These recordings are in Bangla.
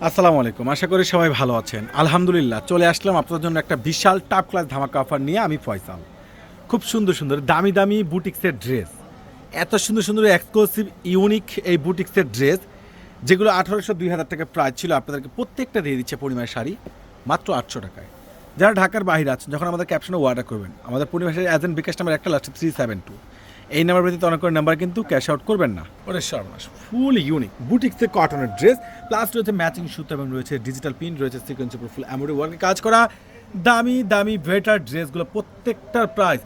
আসসালামু আলাইকুম। আশা করি সবাই ভালো আছেন। আলহামদুলিল্লাহ, চলে আসলাম আপনাদের জন্য একটা বিশাল টাপ ক্লাস ধামাকা অফার নিয়ে আমি ফয়সাল। খুব সুন্দর সুন্দর, দামি দামি বুটিক্সের ড্রেস এত সুন্দর সুন্দর এক্সক্লুসিভ ইউনিক এই বুটিক্সের ড্রেস যেগুলো আঠারোশো দুই হাজার টাকা প্রাইস ছিল, আপনাদেরকে প্রত্যেকটা দিয়ে দিচ্ছে পরিমাণ শাড়ি, মাত্র আটশো টাকায়। যারা ঢাকার বাইরে আছেন, যখন আমাদের ক্যাপশনে অর্ডার করবেন, আমাদের পরিমাণ শাড়ি এজেন্ট বিকাশ নাম্বার একটা লাস্টে থ্রি সেভেন টু এই নাম্বার ব্যতীত অনেক করে নাম্বার কিন্তু ক্যাশ আউট করবেন না। ওরে সর্বনাশ ফুল ইউনিক বুটিক্সের কটনের ড্রেস প্লাস রয়েছে ম্যাচিং সুতো এবং রয়েছে ডিজিটাল পিন রয়েছে সিকোয়েন্সের উপর ফুল এমব্রয়ডারি ওয়ার্কে কাজ করা। দামি দামি ভেটার ড্রেসগুলো প্রত্যেকটার প্রাইস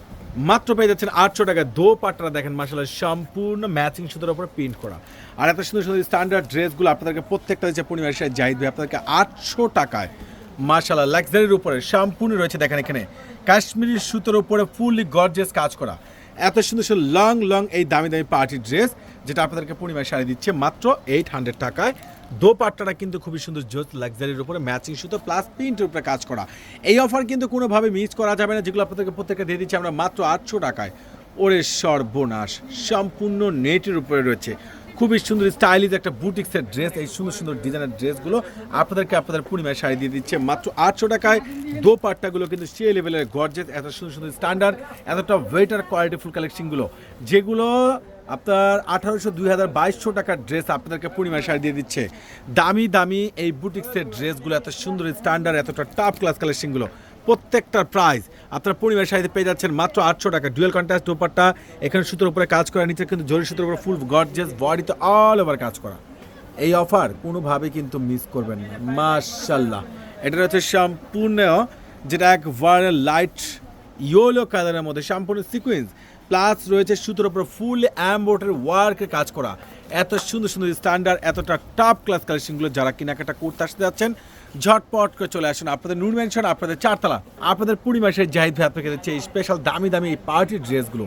মাত্র পেয়ে যাচ্ছেন আটশো টাকা। দো পাটরা দেখেন মাসাল্লাহ সম্পূর্ণ ম্যাচিং সুতোর উপরে প্রিন্ট করা। আর এত সুন্দর সুন্দর স্ট্যান্ডার্ড ড্রেসগুলো আপনাদেরকে প্রত্যেকটা দিচ্ছে পূর্ণিমার সাথে জাহিদ ভাই আপনাদেরকে আটশো টাকায় মাশাল্লাহ লাক্সারির উপরে সম্পূর্ণ রয়েছে, দেখেন এখানে। কাশ্মীরি সুতোর উপরে ফুললি গর্জিয়াস কাজ করা। এত সুন্দর সুন্দর লং লং এই দামি দামি পার্টি ড্রেস, যেটা আপনাদেরকে পূর্ণিমায় শাড়ি দিচ্ছে মাত্র এইট হান্ড্রেড টাকায়। দো পাট্টাটা কিন্তু খুবই সুন্দর জোস লাক্সারির উপরে ম্যাচিং সুতো প্লাস প্রিন্টের উপরে কাজ করা। এই অফার কিন্তু কোনোভাবে মিস করা যাবে না, যেগুলো আপনাদেরকে প্রত্যেকে দিয়ে দিচ্ছি আমরা মাত্র আটশো টাকায়। ওরে সর্বনাশ, সম্পূর্ণ নেটের উপরে রয়েছে। খুবই সুন্দর স্টাইলিশ একটা বুটিক্সের ড্রেস, এই সুন্দর সুন্দর ডিজাইনের ড্রেসগুলো আপনাদেরকে আপনাদের পূর্ণিমায় শাড়ি দিয়ে দিচ্ছে। মাত্র আটশো টাকায় দো পাট্টাগুলো কিন্তু সে লেভেলের গর্জেস এত সুন্দর সুন্দর স্ট্যান্ডার্ড এতটা ওয়েটার কোয়ালিটিফুল কালেকশনগুলো যেগুলো আপনার আঠারোশো দুই হাজার বাইশশো টাকার ড্রেস আপনাদেরকে পূর্ণিমায় শাড়ি দিয়ে দিচ্ছে। দামি দামি এই বুটিক্সের ড্রেসগুলো, এত সুন্দর স্ট্যান্ডার্ড এতটা টপ ক্লাস কালেকশনগুলো প্রত্যেকটার প্রাইস আপনারা পরিবার শাড়িতে পেয়ে যাচ্ছেন মাত্র আটশো টাকা। ডুয়েল কন্ট্রাস্ট দোপাট্টা, এখানে সুতোর উপরে কাজ করা নিচে কিন্তু জরি সুতোর উপরে ফুল গর্জেস বডিতে অল ওভার কাজ করা। এই অফার কোনোভাবে কিন্তু মিস করবেন না। মাশাল্লাহ এটা হচ্ছে সম্পূর্ণ, যেটা এক একবারে লাইট ইয়েলো কালারের মধ্যে সম্পূর্ণ সিকোয়েন্স প্লাস রয়েছে সুতোর উপর ফুল অ্যাম্বোটের ওয়ার্কে কাজ করা। এত সুন্দর সুন্দর স্ট্যান্ডার্ড এতটা টপ ক্লাস কালেকশনগুলো যারা কেনাকাটা করতে আসতে যাচ্ছেন ঝটপট করে চলে আসুন আপনাদের নুন মেনশন আপনাদের চারতলা, আপনাদের পূর্ণিমাসের জাহিদ ভাই আপনাকে দিচ্ছে এই স্পেশাল দামি দামি এই পার্টির ড্রেসগুলো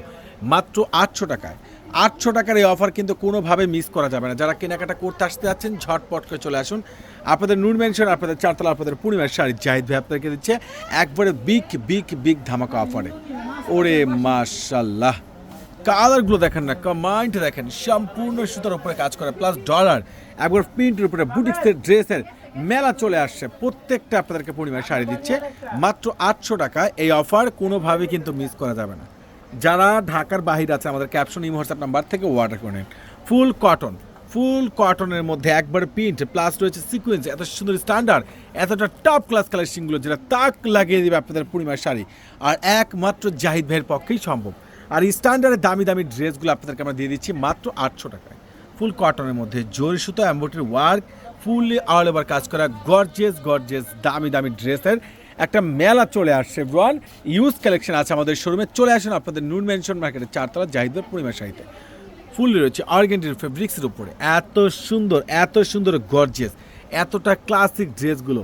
মাত্র আটশো টাকায়। আটশো টাকার এই অফার কিন্তু কোনোভাবে মিস করা যাবে না। যারা কেনাকাটা করতে আসতে যাচ্ছেন, ঝটপট করে চলে আসুন। আপনাদের নুন মেনশন আপনাদের চারতলা, আপনাদের পূর্ণিমার শাড়ি জাহিদ ভাই আপনাকে দিচ্ছে একবারে বিগ বিগ বিগ ধামাকা অফারে ওরে মাশাল্লাহ কালারগুলো দেখেন না কমান্ড দেখেন, সম্পূর্ণ সুতার উপরে কাজ করে প্লাস ডলার একবার প্রিন্টের উপরে বুটিক্সের ড্রেসের মেলা চলে আসছে। প্রত্যেকটা আপনাদেরকে পরিমাণ শাড়ি দিচ্ছে। মাত্র আটশো টাকা এই অফার কোনোভাবে কিন্তু মিস করা যাবে না। যারা ঢাকার বাহির আছে, আমাদের ক্যাপশন ইম হোয়াটসঅ্যাপ নাম্বার থেকে অর্ডার করে ফুল কটন ফুল কটনের মধ্যে একবার প্রিন্ট প্লাস রয়েছে সিকোয়েন্স এত সুন্দর স্ট্যান্ডার্ড এতটা টপ ক্লাস কালেকশনগুলো যেটা তাক লাগিয়ে দেবে আপনাদের পরিমাণ শাড়ি। আর একমাত্র জাহিদ ভাইয়ের পক্ষেই সম্ভব। আর স্ট্যান্ডার্ডের দামি দামি ড্রেসগুলো আপনাদেরকে আমরা দিয়ে দিচ্ছি মাত্র আটশো টাকায়। ফুল কটনের মধ্যে জরি সুতো অ্যাম্বোটের ওয়ার্ক ফুললি অল ওভার কাজ করা গর্জেস গর্জেস দামি দামি ড্রেসের একটা মেলা চলে আসছে ব্রন ইউজ কালেকশন আছে আমাদের শোরুমে চলে আসুন আপনাদের নুন মেনশন মার্কেটের চারতলা জাহিদের পরিমাণ শাড়িতে। ফুল রয়েছে আর্গেন্টির ফেব্রিক্সের উপরে। এত সুন্দর এত সুন্দর গর্জিয়াস এতটা ক্লাসিক ড্রেসগুলো,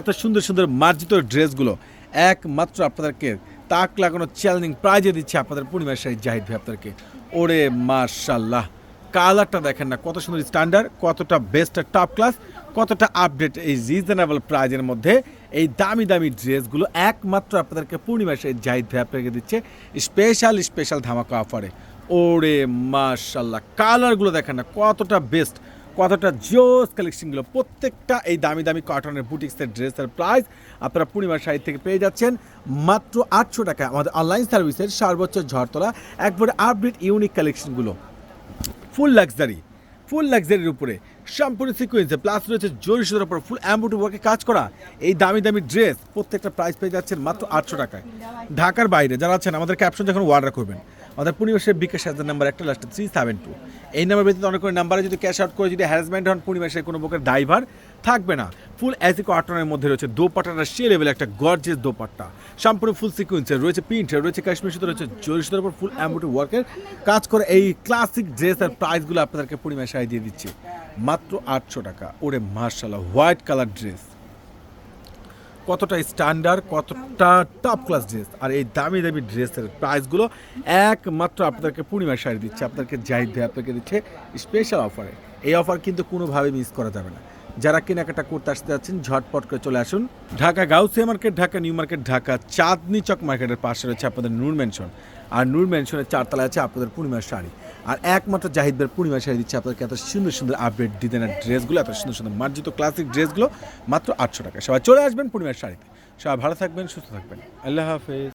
এত সুন্দর সুন্দর মার্জিত ড্রেসগুলো। একমাত্র আপনাদেরকে তাক লাগানো চ্যালেঞ্জিং প্রাইজে দিচ্ছে আপনাদের পূর্ণিমার শাড়ি জাহিদ ভাই আপনাদেরকে। ওরে মার্শাল্লাহ কালারটা দেখেন না, কত সুন্দর স্ট্যান্ডার্ড কতটা বেস্ট টপ ক্লাস কতটা আপডেট এই রিজনেবল প্রাইজের মধ্যে এই দামি দামি ড্রেসগুলো একমাত্র আপনাদেরকে পূর্ণিমা সেই জাহিদ ভাই আপনাকে দিচ্ছে স্পেশাল স্পেশাল ধামাকা অফারে ওরে মাশাল্লাহ কালারগুলো দেখেন না, কতটা বেস্ট কতটা জোস কালেকশনগুলো প্রত্যেকটা এই দামি দামি কটনের বুটিক্সের ড্রেসের প্রাইস আপনারা পূর্ণিমার শাড়ি থেকে পেয়ে যাচ্ছেন। মাত্র আটশো টাকায় আমাদের অনলাইন সার্ভিসের সর্বোচ্চ ঝড়তলা, একবারে আপডেট ইউনিক কালেকশনগুলো ফুল লাক্সারি, ফুল লাক্সারির উপরে সম্পূর্ণ সিকুয়েন্সে প্লাস রয়েছে জরি সুতোর উপর ফুল অ্যাম্বুট ওয়ার্কে কাজ করা। এই দামি দামি ড্রেস প্রত্যেকটা প্রাইস পেয়ে যাচ্ছেন মাত্র আটশো টাকায়। ঢাকার বাইরে যারা আছেন, আমাদের ক্যাপশন যখন অর্ডার করবেন আমাদের পূর্ণিমাসের বিকাশ হাজার নাম্বার একটা লাস্টে থ্রি সেভেন টু এই নাম্বার ব্যতীত অনেক নাম্বারে যদি ক্যাশ আউট করে যদি হ্যারাসমেন্ট হন পূর্ণিমাসের কোনো প্রকার ড্রাইভার থাকবে না। ফুল অ্যাসি কটনের মধ্যে রয়েছে দোপাট্টাটা, সে লেভেল একটা গর্জেস দোপাট্টা। সম্পূর্ণ ফুল সিকুয়েন্সের রয়েছে প্রিন্ট রয়েছে কাশ্মীর সুতো, রয়েছে জরি সুতোর উপর ফুল অ্যাম্বুটি ওয়ার্কের কাজ করে এই ক্লাসিক ড্রেসের প্রাইসগুলো আপনাদেরকে পূর্ণিমায় সাই দিয়ে দিচ্ছে। মাত্র আটশো টাকা। ওরে মার্শাল্লাহ হোয়াইট কালার ড্রেস কতটা স্ট্যান্ডার্ড কতটা টপ ক্লাস ড্রেস আর এই দামি দামি ড্রেসের প্রাইসগুলো একমাত্র আপনাদেরকে পূর্ণিমার শাড়ি দিচ্ছে, আপনাদেরকে জাহিদ ভাই আপনাকে দিচ্ছে স্পেশাল অফারে এই অফার কিন্তু কোনোভাবে মিস করা যাবে না। যারা কেনাকাটা করতে আসতে যাচ্ছেন, ঝটপট করে চলে আসুন। Dhaka Gausia market, Dhaka new market, Dhaka Chandni Chowk মার্কেটের পাশে রয়েছে আপনাদের নূর মেনশন আর নূর মেনশনের চারতলায় আছে আপনাদের পূর্ণিমার শাড়ি। আর একমাত্র জাহিদ ভাইয়ের পূর্ণিমা শাড়ি দিচ্ছে আপনাদেরকে এত সুন্দর সুন্দর আপডেট ডিজাইনের ড্রেসগুলো, এত সুন্দর সুন্দর মার্জিত ক্লাসিক ড্রেসগুলো মাত্র আটশো টাকা সবাই চলে আসবেন পূর্ণিমার শাড়িতে সবাই ভালো থাকবেন, সুস্থ থাকবেন। আল্লাহ হাফেজ।